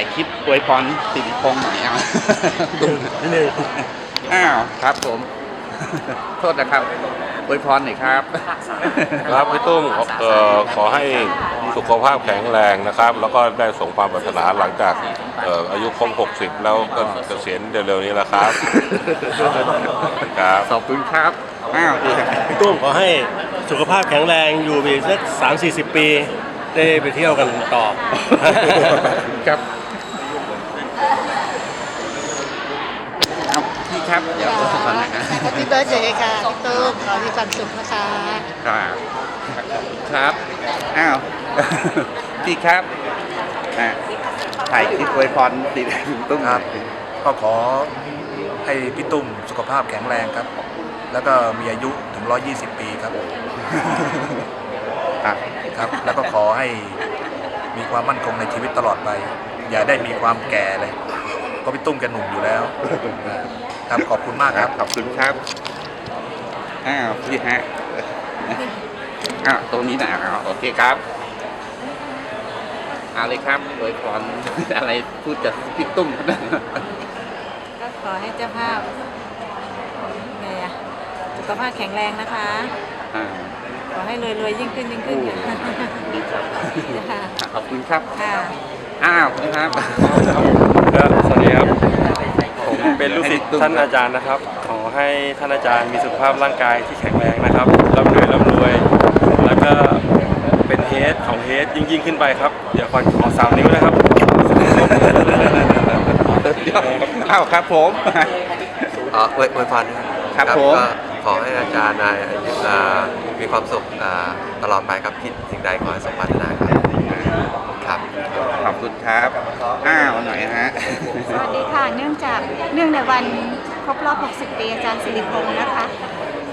ายคลิปอวยพรสิริพงษ์หน่อยเอาดูนิดนึงอ้าวครับผม โทษนะครับอวยพรหน่อยครับครับพี่ตุ้มขอเอ่อขอให้สุขภาพแข็งแรงนะครับ แล้วก็ได้สมความปรารถนาหลังจากเอ่ออายุครบ60 แล้วก็เกษียณเร็วๆนี้แหละครับครับขอบคุณครับอ้าวดีครับพี่ตุ้มขอให้สุขภาพแข็งแรงอยู่ไปอีกสักสามสี่สิบปี ได้ไปเที่ยวกันต่อครับเอาพี่ครับ เดี๋ยวขอหน่อยนะ แฮปปี้ เบิร์ดเดย์ค่ะพี่ตุ้มขอมีความสุขนะคะครับครับอ้าวพี่ครับอะถ่ายคลิปอวยพรสิริตุ้มครับก็ขอให้พี่ตุ้มสุขภาพแข็งแรงครับ แล้วก็มีอายุถึง 120 ปีครับอะครับ แล้วก็ขอให้มีความมั่นคงในชีวิตตลอดไป อย่าได้มีความแก่เลยเพราะพี่ตุ้มแกหนุ่มอยู่แล้ว ครับขอบคุณมากคครัรับบขอบคุณครับ อ้าวพี่ฮะ อ้าวตรงนี้นะอ้าวโอเคครับเอาเลยครับอวยพรอะไรพูดจากพี่ตุ้มก็ขอให้เจ้าภาพไงอะสุขภาพแข็งแรงนะคะ อ่าขอให้รวยๆยิ่งขึ้นยิ่งขึ้นค่ะดีครับค่ะขอบคุณครับ ค่ะ อ้าวนะครับครับสวัสดีครับผม เป็นลูกศิษย์ท่านอาจารย์นะครับ ขอให้ท่านอาจารย์มีสุขภาพร่างกายที่แข็งแรงนะครับร่ำรวยร่ำรวย แล้วก็เป็นเฮดของเฮดยิ่งยิ่งขึ้นไปครับ เดี๋ยวขอขอสามนิ้วนะครับอ้าวครับผมอ๋ออวยอวยพรนะครับครับผมก็ขอให้อาจารย์นายอ่ามีความสุขอ่าตลอดไปครับคิดสิ่งใดขอให้สมปรารถนาครับครับขอบ คุณครับอ้าวหน่อยฮะสวัสดีค่ะ เนื่องจากเนื่องในวันครบรอบ 60 ปีอาจารย์สิริพงศ์นะคะ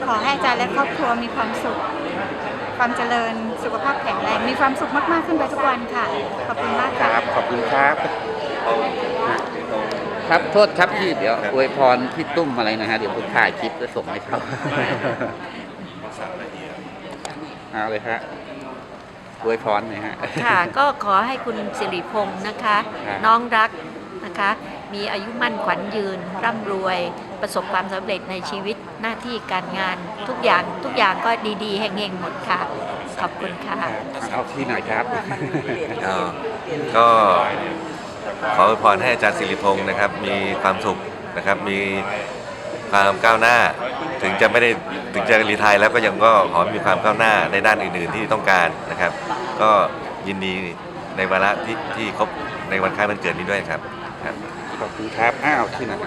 ขอให้อาจารย์และครอบครัวมีความสุข ความเจริญ สุขภาพแข็งแรง มีความสุขมาก ๆ ขึ้นไปทุกวันค่ะ ขอบคุณมากคค่ะ รับ ขอบคุณครับ ครับโทษครับพี่เดี๋ยวอวยพรพี่ตุ้มอะไรนะฮะเดี๋ยวผมถ่ายคลิปแล้วส่งให้เขาเอาเลยฮะ อวยพรหน่อยฮะ ค่ะก็ขอให้คุณสิริพงศ์นะคะ ครับ น้องรักนะคะ มีอายุมั่นขวัญยืน ร่ำรวย ประสบความสำเร็จในชีวิตหน้าที่การงานทุกอย่างทุกอย่างก็ดีๆแห่งๆหมดค่ะ ขอบคุณค่ะ เอาที่หน่อยครับก็ขออวยพรให้อาจารย์สิริพงศ์นะครับ มีความสุขนะครับ มีความก้าวหน้า ถึงจะไม่ได้ถึงจะรีไทายแล้วก็ยังก็ขอให้มีความก้าวหน้าในด้านอื่น ๆ ที่ต้องการนะครับ ก็ยินดีในวาระที่ที่ครบในวันคล้ายวันเกิดนี้ด้วยครับครับขอบคุณครับอ้าวที่หน่อย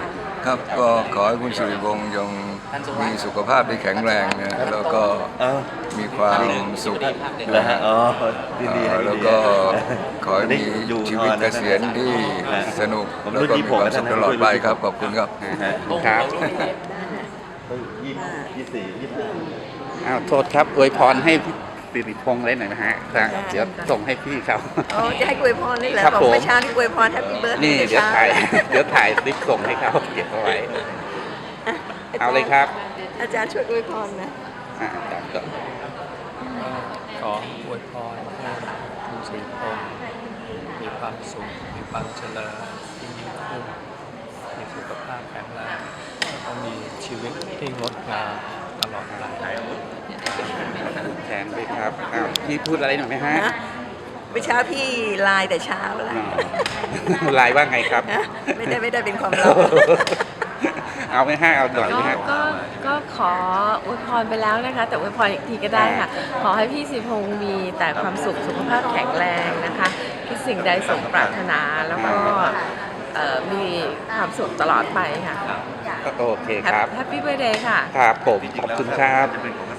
ครับก็ขอให้คุณสุริวงศ์ยังมีสุขภาพที่แข็งแรงนะแล้วก็มีความสุขนะฮะแล้วก็ขอให้มีชีวิตเกษียณที่สนุกแล้วก็มีความสุขตลอดไปครับขอบคุณครับครับ อ้าวโทษครับอวยพรให้พี่สิริพงษ์เลยหน่อยนะฮะครับเดี๋ยวส่งให้พี่เขา โอ้จะให้อวยพรเลยเหรอครับบอกผม เมื่อเช้าที่อวยพรแฮปปี้เบิร์ดนี่เดี๋ยวถ่ายเดี๋ยวถ่ายคลิปส่งให้เขาเก็บเอาไว้ เอาเลยครับอาจารย์ช่วยอวยพรนะอ่าอาจารย์ก็ขออวยพรให้คุณสิริพงศ์มีความสุข มีความเจริญยิ่งยิ่งขึ้นมีสุขภาพแข็งแรงแล้ว ก็มีชีวิตที่งดงามตลอดไปแทนด้วยครับอ้าวพี่พูดอะไรหน่อยไหมฮะฮะเมื่อเช้าพี่ไลน์แต่เช้าแล้วอ๋อไลน์ว่าไงครับฮะไม่ได้ไม่ได้เป็นความลับ เอาไหมฮะเอาหน่อยไหมก็ฮะ ก็ก็ขออวยพรไปแล้วนะคะ แต่อวยพรอีกทีก็ได้ค่ะ ขอให้พี่สิพงศ์มีแต่ความสุขสุขภาพแข็งแรงนะคะคิดสิ่งใดสมปรารถนาแล้วก็เอ่อมีความสุขตลอดไปค่ะ โอเคครับ แฮปปี้เบ t ร์ a เดย์ค่ะ ครับผม ขอบคุณครับ จะเป็นของ